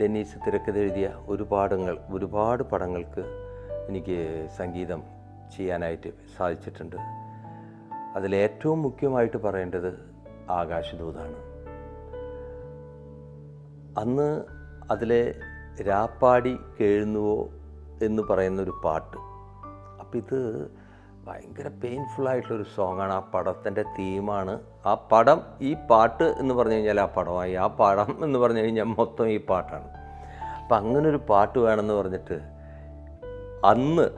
Dennis തിരക്കഥെഴുതിയ ഒരു ഒരുപാടങ്ങൾ ഒരുപാട് പടങ്ങൾക്ക് എനിക്ക് സംഗീതം ചെയ്യാനായിട്ട് സാധിച്ചിട്ടുണ്ട്. അതിലേറ്റവും മുഖ്യമായിട്ട് പറയേണ്ടത് ആകാശദൂതാണ്. അന്ന് അതിലെ രാപ്പാടി കേഴുന്നുവോ എന്ന് പറയുന്നൊരു പാട്ട്. അപ്പം ഇത് ഭയങ്കര പെയിൻഫുള്ളായിട്ടുള്ളൊരു സോങ്ങാണ് ആ പടത്തിന്റെ തീമാണ് ആ പടം ഈ പാട്ട് എന്ന് പറഞ്ഞു കഴിഞ്ഞാൽ ആ പടമായി. ആ പടം എന്ന് പറഞ്ഞു കഴിഞ്ഞാൽ മൊത്തം ഈ പാട്ടാണ്. അപ്പം അങ്ങനൊരു പാട്ട് വേണമെന്ന് പറഞ്ഞിട്ട് അന്ന്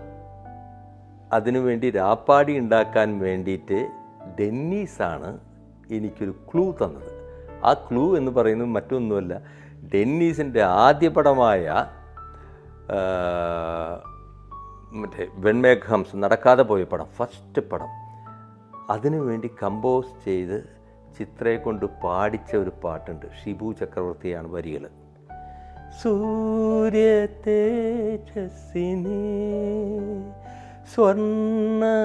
അതിനു വേണ്ടി രാപ്പാടി ഉണ്ടാക്കാൻ വേണ്ടിയിട്ട് ഡെന്നീസാണ് എനിക്കൊരു ക്ലൂ തന്നത്. ആ ക്ലൂ എന്ന് പറയുന്നത് മറ്റൊന്നുമല്ല. ഡെന്നീസിന്റെ ആദ്യ പടമായ മറ്റേ വെൺമേഘംസ് നടക്കാതെ പോയ പടം ഫസ്റ്റ് പടം. അതിനുവേണ്ടി കമ്പോസ് ചെയ്ത് ചിത്രയെ കൊണ്ട് പാടിച്ച ഒരു പാട്ടുണ്ട്. ഷിബു ചക്രവർത്തിയാണ് വരികൾ സൂര്യ തേജസ്സിനെ സ്വർണബിംബമൊന്ന്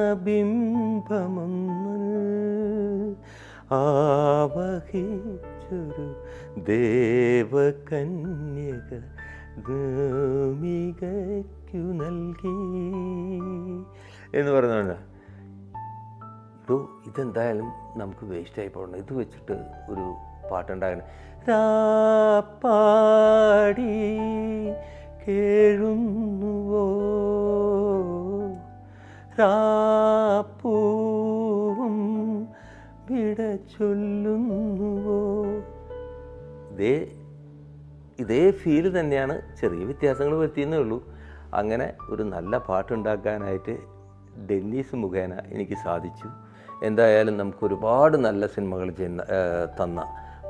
ആവഹിച്ചൊരു ദേവകന്യക ഭൂമികയ്ക്കു നൽകി. എന്ന് പറഞ്ഞുകൊണ്ട് ഇതോ ഇതെന്തായാലും നമുക്ക് വേസ്റ്റായി പോകണം. ഇത് വെച്ചിട്ട് ഒരു പാട്ടുണ്ടാകണം. രാപ്പാടി കേഴുന്നുവോ? രാപ്പൂവും വിട ചൊല്ലുന്നുവോ? ഇതേ ഇതേ ഫീൽ തന്നെയാണ് ചെറിയ വ്യത്യാസങ്ങൾ വരുത്തിയെന്നേ ഉള്ളൂ. അങ്ങനെ ഒരു നല്ല പാട്ടുണ്ടാക്കാനായിട്ട് ഡെന്നീസ് മുഖേന എനിക്ക് സാധിച്ചു. എന്തായാലും നമുക്ക് ഒരുപാട് നല്ല സിനിമകൾ ചെയ്യുന്ന തന്ന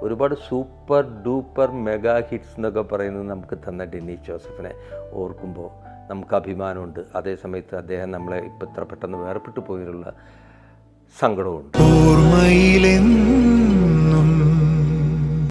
ഒരുപാട് സൂപ്പർ ഡൂപ്പർ മെഗാ ഹിറ്റ്സ് എന്നൊക്കെ പറയുന്നത് നമുക്ക് തന്ന ഡെന്നീസ് ജോസഫിനെ ഓർക്കുമ്പോൾ നമുക്ക് അഭിമാനമുണ്ട്. അതേസമയത്ത് അദ്ദേഹം നമ്മളെ ഇപ്പം ഇത്ര പെട്ടെന്ന് വേർപെട്ടു പോയതിലുള്ള സങ്കടമുണ്ട് ഓർമ്മയിലെന്നും